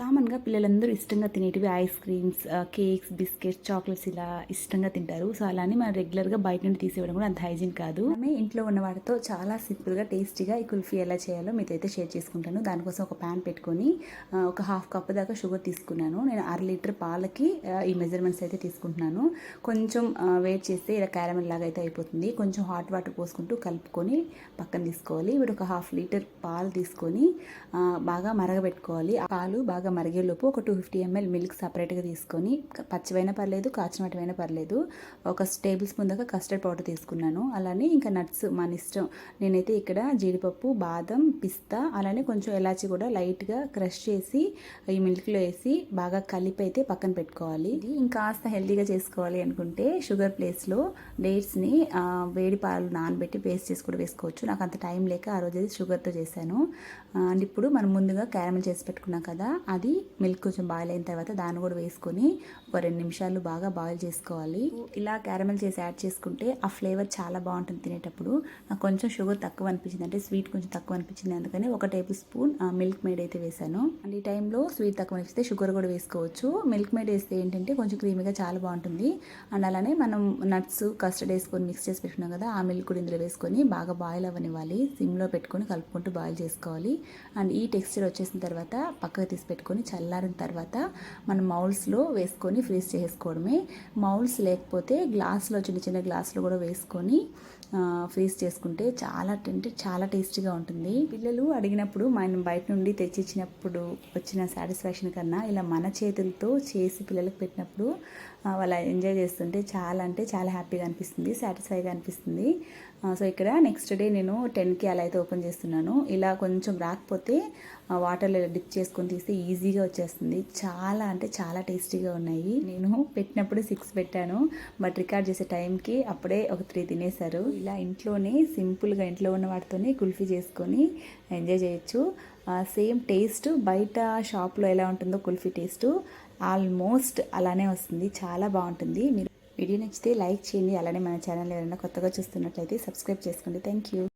కామన్గా పిల్లలందరూ ఇష్టంగా తినేటివి ice creams cakes biscuits chocolates ఇలా ఇష్టంగా తింటారు. సో అలానే మనం రెగ్యులర్గా బయట నుండి తీసేయడం కూడా అంత హైజీన్ కాదు. ఆమె ఇంట్లో ఉన్న వాటితో చాలా సింపుల్గా టేస్టీగా ఈ కుల్ఫీ ఎలా చేయాలో మీతో అయితే షేర్ చేసుకుంటాను. దానికోసం ఒక ప్యాన్ పెట్టుకొని ఒక హాఫ్ కప్ దాకా షుగర్ తీసుకున్నాను. నేను అర లీటర్ పాలకి ఈ మెజర్మెంట్స్ అయితే తీసుకుంటున్నాను. కొంచెం వెయిట్ చేస్తే ఇలా క్యారమెల్ లాగా అయితే అయిపోతుంది. కొంచెం హాట్ వాటర్ పోసుకుంటూ కలుపుకొని పక్కన తీసుకోవాలి. ఇప్పుడు ఒక హాఫ్ లీటర్ పాలు తీసుకొని బాగా మరగబెట్టుకోవాలి. పాలు బాగా మరిగేలోపు ఒక టూ ఫిఫ్టీ ఎంఎల్ మిల్క్ సపరేట్గా తీసుకొని పచ్చివైనా పర్లేదు కాచిన పర్లేదు ఒక టేబుల్ స్పూన్ దాకా కస్టర్డ్ పౌడర్ తీసుకున్నాను. అలానే ఇంకా నట్స్ మన ఇష్టం నేనైతే ఇక్కడ జీడిపప్పు బాదం పిస్తా అలానే కొంచెం ఎలాచి కూడా లైట్గా క్రష్ చేసి ఈ మిల్క్లో వేసి బాగా కలిపి అయితే పక్కన పెట్టుకోవాలి. ఇది ఇంకాస్త హెల్తీగా చేసుకోవాలి అనుకుంటే షుగర్ ప్లేస్లో డేట్స్ని వేడి పాలు నానబెట్టి పేస్ట్ చేసి కూడా వేసుకోవచ్చు. నాకు అంత టైం లేక ఆ రోజు అయితే షుగర్తో చేశాను. అండ్ ఇప్పుడు మనం ముందుగా క్యారమెల్ చేసి పెట్టుకున్నాం కదా అది మిల్క్ కొంచెం బాయిల్ అయిన తర్వాత దాన్ని కూడా వేసుకొని ఒక రెండు నిమిషాలు బాగా బాయిల్ చేసుకోవాలి. ఇలా క్యారమెల్ చేసి యాడ్ చేసుకుంటే ఆ ఫ్లేవర్ చాలా బాగుంటుంది తినేటప్పుడు. నాకు కొంచెం షుగర్ తక్కువ అనిపించింది. అంటే స్వీట్ కొంచెం తక్కువ అనిపించింది. అందుకని ఒక టేబుల్ స్పూన్ మిల్క్ మేడ్ అయితే వేసాను. అండ్ ఈ టైంలో స్వీట్ తక్కువ అనిపిస్తే షుగర్ కూడా వేసుకోవచ్చు. మిల్క్ మేడ్ వేస్తే ఏంటంటే కొంచెం క్రీమీగా చాలా బాగుంటుంది. అండ్ అలానే మనం నట్స్ కస్టర్డ్ వేసుకొని మిక్స్ చేసి పెట్టుకున్నాం కదా ఆ మిల్క్ కూడా ఇందులో వేసుకొని బాగా బాయిల్ అవ్వనివ్వాలి. సిమ్లో పెట్టుకొని కలుపుకుంటూ బాయిల్ చేసుకోవాలి. అండ్ ఈ టెక్స్చర్ వచ్చేసిన తర్వాత పక్కకు తీసి పెట్టుకొని చల్లారిన తర్వాత మనం మౌల్స్లో వేసుకొని ఫ్రీజ్ చేసుకోవడమే. మౌల్స్ లేకపోతే గ్లాస్లో చిన్న చిన్న గ్లాసులో కూడా వేసుకొని ఫ్రీజ్ చేసుకుంటే చాలా అంటే చాలా టేస్టీగా ఉంటుంది. పిల్లలు అడిగినప్పుడు మనం బయట నుండి తెచ్చిచ్చినప్పుడు వచ్చిన సాటిస్ఫాక్షన్ కన్నా ఇలా మన చేతులతో చేసి పిల్లలకు పెట్టినప్పుడు వాళ్ళు ఎంజాయ్ చేస్తుంటే చాలా అంటే చాలా హ్యాపీగా అనిపిస్తుంది సాటిస్ఫైగా అనిపిస్తుంది. సో ఇక్కడ నెక్స్ట్ డే నేను టెన్కి అలా అయితే ఓపెన్ చేస్తున్నాను. ఇలా కొంచెం రాకపోతే వాటర్లో డిప్ చేసుకొని తీస్తే ఈజీగా వచ్చేస్తుంది. చాలా అంటే చాలా టేస్టీగా ఉన్నాయి. నేను పెట్టినప్పుడు సిక్స్ పెట్టాను. బట్ రికార్డ్ చేసే టైంకి అప్పుడే ఒక త్రీ తినేశారు. ఇలా ఇంట్లోనే సింపుల్గా ఇంట్లో ఉన్న వాటితోనే కుల్ఫీ చేసుకొని ఎంజాయ్ చేయొచ్చు. సేమ్ టేస్ట్ బయట షాప్లో ఎలా ఉంటుందో కుల్ఫీ టేస్ట్ ఆల్మోస్ట్ అలానే వస్తుంది. చాలా బాగుంటుంది. మీరు వీడియో నచ్చితే లైక్ చేయండి. అలానే మన ఛానల్ ఎవరైనా కొత్తగా చూస్తున్నట్లయితే సబ్స్క్రైబ్ చేసుకోండి. Thank you